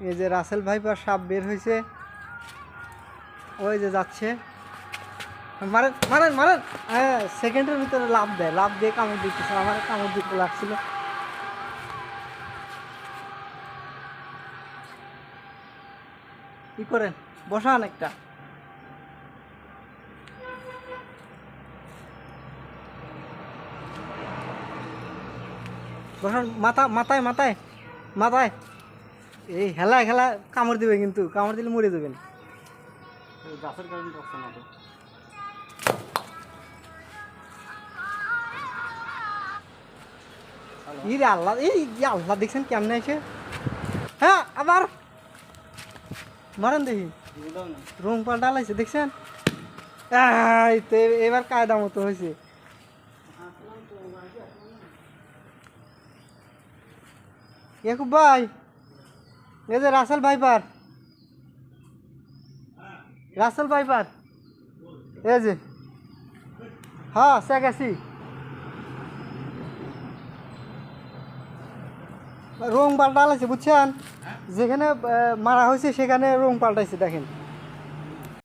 এই যে Russell viper সাপ বের হয়েছে। ওই যে যাচ্ছে। মারেন মারেন মারেন। হ্যাঁ সেকেন্ডের ভিতরে লাভ দেয় লাভ দিয়ে কামড় দিতেছে আমার কামড় দিতে লাগছিল। কি করেন? বসান একটা। বসান, মাথা, মাথায় মাথায় মাথায়। এই হেলা খেলা কামড় দিবে কিন্তু কামড় দিলে মরে যাবেন। গাছের কারণে না তো এই আল্লাহ এই আল্লাহ দেখছেন কেমনে আছে? হ্যাঁ আবার। মারেন দেখি। রং পাল্টালাইছে দেখছেন? এবার কায়দা মতো হয়েছে। ইয়াকুব ভাই। এই যে রাসেল ভাইপার। Russell viper. এই যে। হ্যাঁ সে গেছি রং পাল্টালাইছে বুঝছেন? যেখানে মারা হয়েছে, সেখানে রং পাল্টাইছে, দেখেন।